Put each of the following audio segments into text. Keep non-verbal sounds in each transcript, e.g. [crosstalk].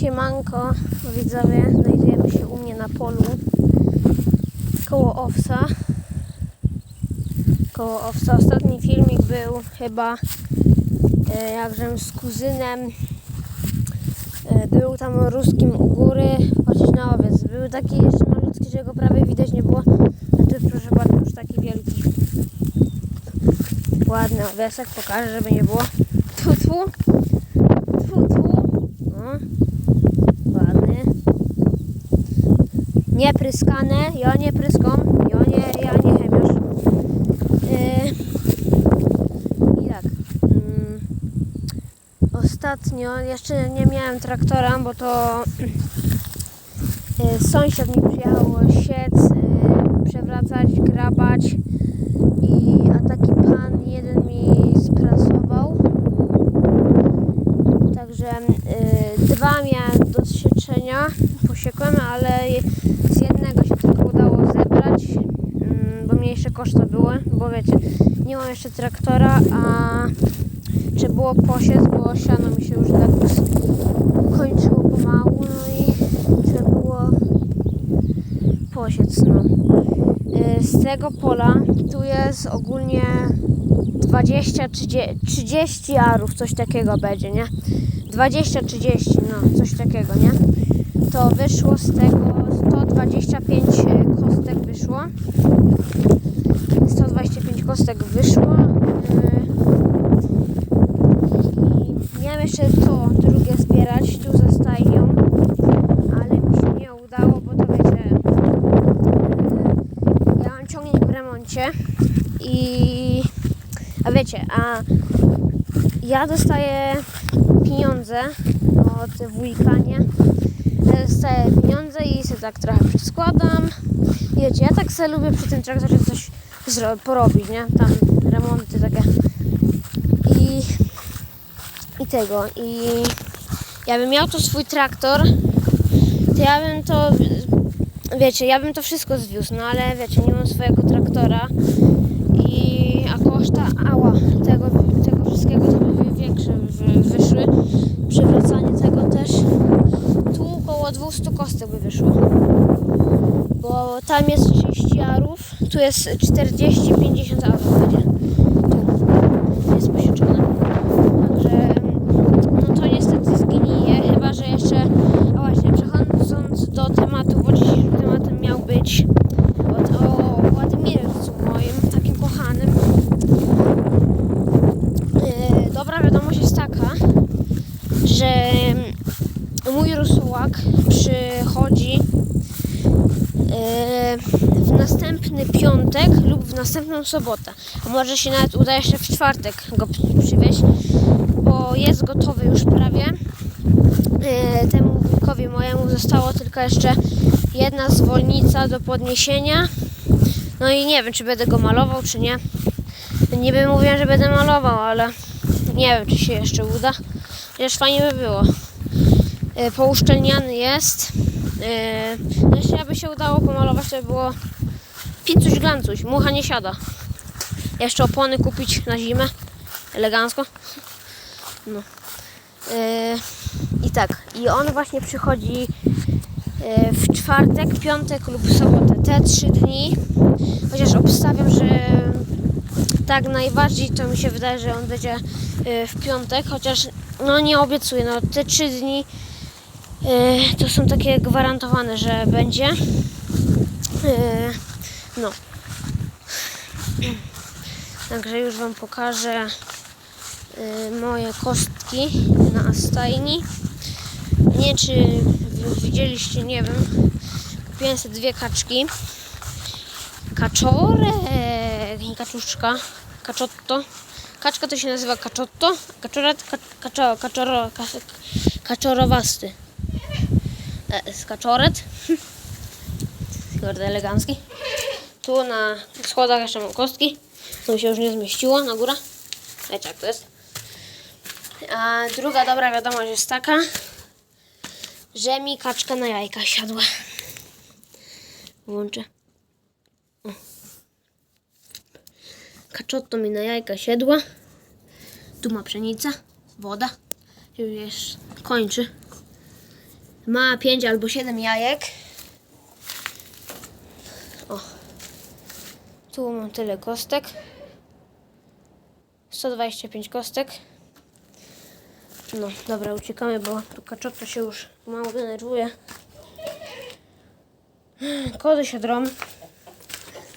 Siemanko, widzowie, znajdujemy się u mnie na polu koło owsa. Koło owsa. Ostatni filmik był chyba e, jakżem z kuzynem e, był tam ruskim u góry patrzeć na owiec. Był taki jeszcze malutki, że go prawie widać nie było. A tu proszę bardzo już taki wielki. Ładny owiesek, pokażę, żeby nie było. Tu. Tu, tu. O. Ładny. Niepryskane. Ja nie pryską. Ja nie, ja nie chemiarz. Yy. I tak. Mm. Ostatnio jeszcze nie miałem traktora, bo to yy, sąsiad mi przyjechał siec, yy, przewracać, grabać i a taki pan jeden mi sprasował. Także y, dwa miałem do sieczenia, posiekłem, ale je- z jednego się tylko udało zebrać, mm, bo mniejsze koszty były, bo wiecie, nie jeszcze traktora, a trzeba było posiec, bo siano mi się już tak kończyło pomału, no i trzeba było posiec, no. Y, Z tego pola tu jest ogólnie 20, 30, 30 arów, coś takiego będzie, nie? 20-30, no, coś takiego, nie? To wyszło z tego 125 kostek wyszło. 125 kostek wyszło. Yy, I miałem jeszcze to drugie zbierać tu ze stajnią, ale mi się nie udało, bo to wiecie, yy, ja mam ciągnik w remoncie i a wiecie, a ja dostaję pieniądze od wujka, nie? Dostaję pieniądze i sobie tak trochę przeskładam. Wiecie, ja tak sobie lubię przy tym traktorze coś porobić, nie? Tam remonty takie. I, I tego. I ja bym miał tu swój traktor, to ja bym to, wiecie, ja bym to wszystko zwiózł, no ale wiecie, nie mam swojego traktora i a koszta ała tego, tego wszystkiego to by większe wy, wyszły. Przywracanie tego też tu około 200 kostek by wyszło. Bo tam jest 30 arów, tu jest 40-50 arów będzie. Tu jest posieczone. Także no to niestety zgnije, chyba że jeszcze. A właśnie, przechodząc do tematu, bo dzisiejszym tematem miał być od, o Władimircu moim, takim kochanym. Yy, dobra wiadomość jest taka, że mój rosołak przychodzi w następny piątek lub w następną sobotę. A może się nawet uda jeszcze w czwartek go przy- przywieźć, bo jest gotowy już prawie. Yy, temu wujkowi mojemu zostało tylko jeszcze jedna zwolnica do podniesienia. No i nie wiem, czy będę go malował, czy nie. Niby mówiłem, że będę malował, ale nie wiem, czy się jeszcze uda. Chociaż fajnie by było. E, Pouszczelniany jest. E, No jeśli by się udało pomalować, to by było picuś glancuś. Mucha nie siada. Jeszcze opony kupić na zimę. Elegancko. No. E, I tak. I on właśnie przychodzi e, w czwartek, piątek lub sobotę. Te trzy dni. Chociaż obstawiam, że tak najbardziej to mi się wydaje, że on będzie y, w piątek, chociaż no nie obiecuję, no te trzy dni y, to są takie gwarantowane, że będzie. Y, no. Także już Wam pokażę y, moje kostki na stajni. Nie czy widzieliście, nie wiem. Kupiłem sobie dwie kaczki. Kaczorek, nie kaczuszka, kaczotto. Kaczka to się nazywa kaczotto, kaczoret, ka, kaczo, kaczoro, ka, kaczorowasty. E, jest kaczoret. Kurde, elegancki. Tu na schodach jeszcze mam kostki. To mi się już nie zmieściło na górę. Wiecie jak to jest. A druga dobra wiadomość jest taka, że mi kaczka na jajka siadła. Włączę. Kaczotto mi na jajka siedła. Tu ma pszenica, woda. Już kończy. Ma 5 albo 7 jajek. O. Tu mam tyle kostek. 125 kostek. No, dobra, uciekamy, bo tu kaczota się już mało denerwuje. Kody się drą.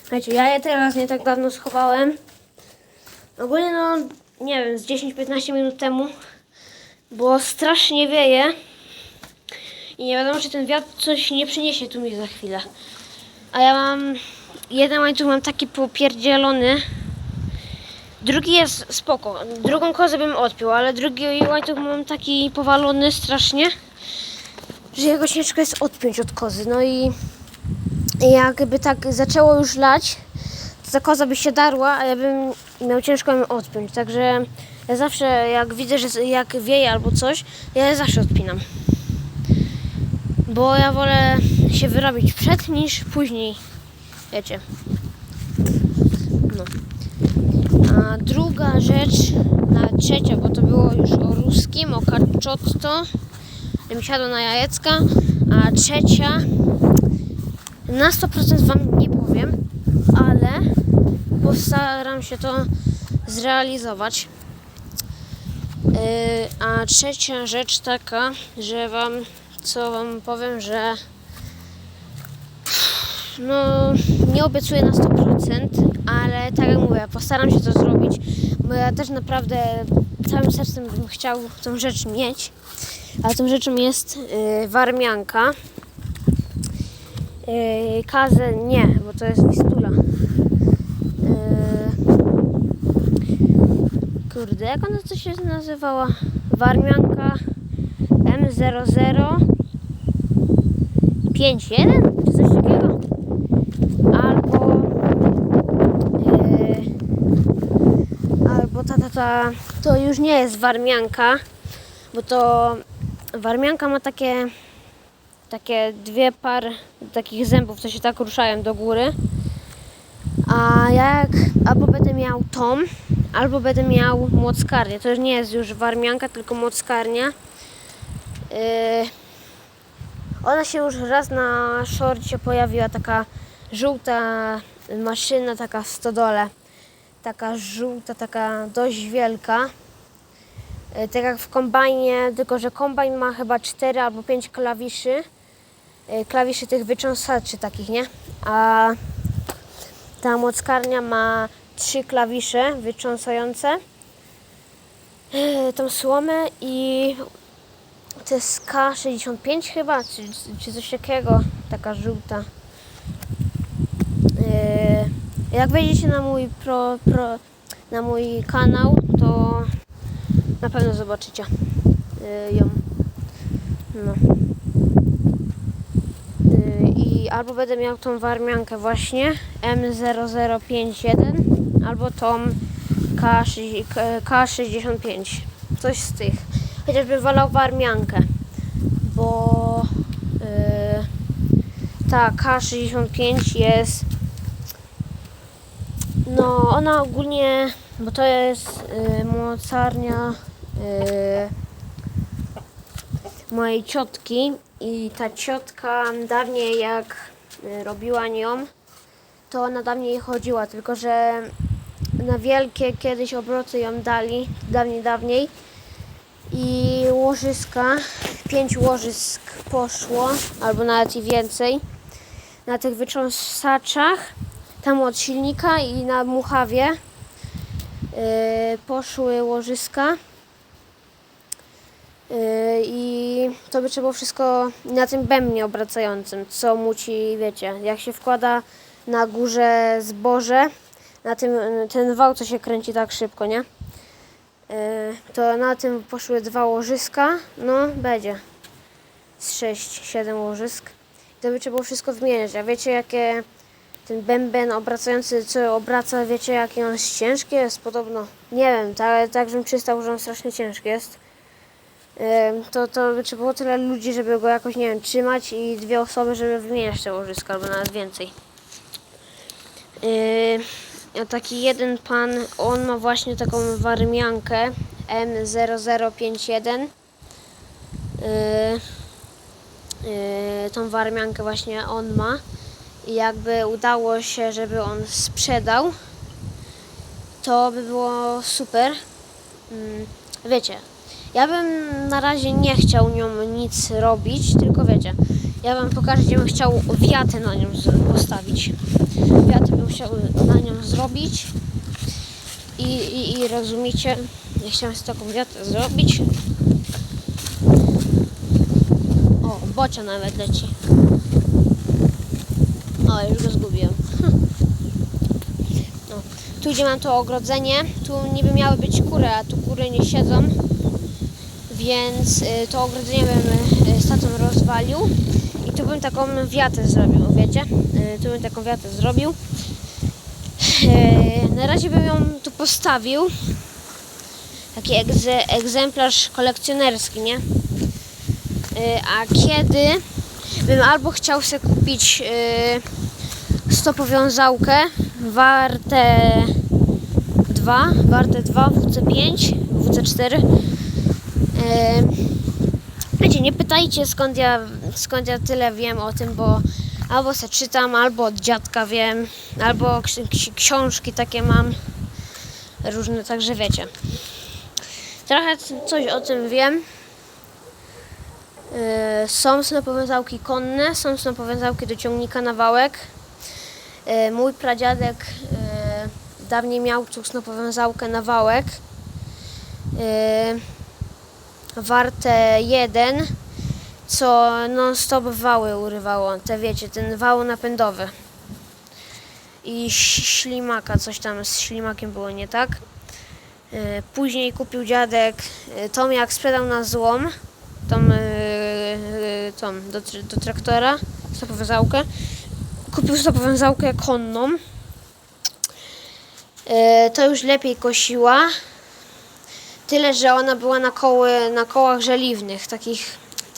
Słuchajcie, ja je teraz nie tak dawno schowałem. Ogólnie no, nie wiem, z 10-15 minut temu. Bo strasznie wieje. I nie wiadomo, czy ten wiatr coś nie przyniesie tu mi za chwilę. A ja mam... Jeden łańcuch mam taki popierdzielony. Drugi jest spoko. Drugą kozę bym odpiął, ale drugi łańcuch mam taki powalony strasznie, że jego ciężko jest odpiąć od kozy. No i jakby tak zaczęło już lać, to ta koza by się darła, a ja bym miał ciężko ją odpiąć. Także ja zawsze jak widzę, że jak wieje albo coś, ja je zawsze odpinam. Bo ja wolę się wyrobić przed niż później. Wiecie. No. A druga rzecz, na trzecia, bo to było już o ruskim, o kaczotto, mi siadło na jajecka, a trzecia, na 100% Wam nie powiem, ale postaram się to zrealizować. Yy, a trzecia rzecz taka, że Wam, co Wam powiem, że no, nie obiecuję na 100%, ale tak jak mówię, postaram się to zrobić, bo ja też naprawdę całym sercem bym chciał tą rzecz mieć, a tą rzeczą jest yy, warmianka. Yy, kazę nie, bo to jest wistula. Yy, kurde, jak ona to się nazywała? Warmianka M00 51 czy coś takiego? Albo yy, albo ta, ta, ta to już nie jest warmianka, bo to warmianka ma takie takie dwie par takich zębów, co się tak ruszają do góry. A jak albo będę miał tą, albo będę miał młockarnię. To już nie jest już warmianka, tylko młockarnia. Yy, ona się już raz na szorcie pojawiła, taka żółta maszyna, taka w stodole. Taka żółta, taka dość wielka. Yy, Tak jak w kombajnie, tylko że kombajn ma chyba 4 albo 5 klawiszy. Yy, Klawiszy tych wycząsaczy takich, nie? A ta mockarnia ma trzy klawisze wycząsające tą słomę i jest K65 chyba, czy, czy coś takiego, taka żółta. Yy, jak wejdziecie na mój pro, pro, na mój kanał, to na pewno zobaczycie yy, ją. No. Yy, I albo będę miał tą warmiankę właśnie M0051, albo tą K6, K65. Coś z tych. Chociażbym wolał warmiankę, bo yy, ta K65 jest no ona ogólnie, bo to jest yy, mocarnia yy, mojej ciotki i ta ciotka dawniej jak y, robiła nią, to ona dawniej chodziła, tylko że na wielkie kiedyś obroty ją dali, dawniej, dawniej i łożyska, pięć łożysk poszło, albo nawet i więcej, na tych wycząsaczach, tam od silnika i na muchawie yy, poszły łożyska. Yy, I to by trzeba było wszystko na tym bębnie obracającym, co muci, wiecie, jak się wkłada na górze zboże, na tym ten wał, co się kręci tak szybko, nie? Yy, to na tym poszły dwa łożyska, no będzie z 6-7 łożysk. To by trzeba było wszystko wymieniać, a wiecie jakie ten bęben obracający, co obraca, wiecie jaki on jest ciężki jest podobno, nie wiem, tak, tak żebym przystał, że on strasznie ciężki jest. Ym, to, to by trzeba było tyle ludzi, żeby go jakoś, nie wiem, trzymać i dwie osoby, żeby wymieniać te łożyska, albo nawet więcej. Yy, taki jeden pan, on ma właśnie taką warmiankę M0051. Yy, yy, tą warmiankę właśnie on ma i jakby udało się, żeby on sprzedał, to by było super. Mm, Wiecie, ja bym na razie nie chciał nią nic robić, tylko wiecie, ja wam pokażę, gdzie bym chciał wiatę na nią postawić. Chciał na nią zrobić i, i, i rozumiecie, ja chciałem z taką wiatę zrobić. O, bocia nawet leci. O, już go zgubiłem. [laughs] No. Tu gdzie mam to ogrodzenie, tu niby miały być kury, a tu kury nie siedzą. Więc y, to ogrodzenie bym y, z tatą rozwalił i tu bym taką wiatę zrobił, wiecie? Y, tu bym taką wiatę zrobił. Y, na razie bym ją tu postawił. Taki egze, egzemplarz kolekcjonerski, nie? Y, a kiedy bym albo chciał sobie kupić y, stopowiązałkę warte 2, warte 2 WC5, WC4. Y, Wiecie, nie pytajcie skąd ja, skąd ja tyle wiem o tym, bo albo se czytam, albo od dziadka wiem, albo ksi- ksi- książki takie mam różne, także wiecie. Trochę coś o tym wiem. Yy, Są snopowiązałki konne, są snopowiązałki do ciągnika na wałek. Yy, Mój pradziadek yy, dawniej miał snopowiązałkę na wałek. Warte jeden, co non stop wały urywało. Te wiecie, ten wał napędowy. I ślimaka, coś tam z ślimakiem było nie tak. Yy, Później kupił dziadek yy, tą jak sprzedał na złom, tą, yy, tą do, do traktora, stopowiązałkę. Kupił stopowiązałkę konną. To już lepiej kosiła. Tyle, że ona była na, koły, na kołach żeliwnych, takich,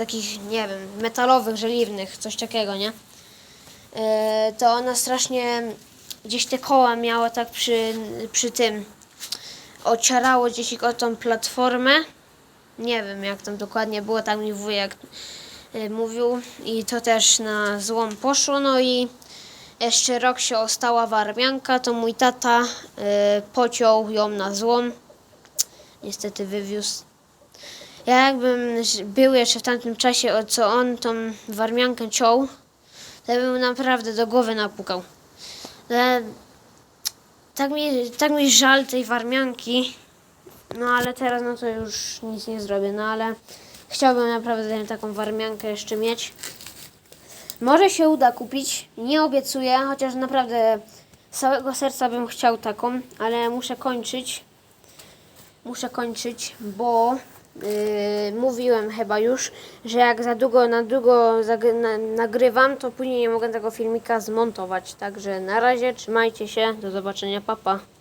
takich, nie wiem, metalowych, żeliwnych, coś takiego, nie? Yy, To ona strasznie gdzieś te koła miała tak przy, przy tym, ocierało gdzieś o tą platformę. Nie wiem jak tam dokładnie było, tak mi wujek y, mówił i to też na złom poszło. No i jeszcze rok się ostała warmianka, to mój tata y, pociął ją na złom. Niestety wywiózł. Ja jakbym był jeszcze w tamtym czasie, co on tą warmiankę ciął, to bym naprawdę do głowy napukał. Ale tak mi, tak mi żal tej warmianki. No ale teraz no to już nic nie zrobię, no ale chciałbym naprawdę taką warmiankę jeszcze mieć. Może się uda kupić, nie obiecuję, chociaż naprawdę z całego serca bym chciał taką, ale muszę kończyć. Muszę kończyć, bo yy, mówiłem chyba już, że jak za długo na długo na, nagrywam, to później nie mogę tego filmika zmontować. Także na razie trzymajcie się, do zobaczenia, papa. Pa.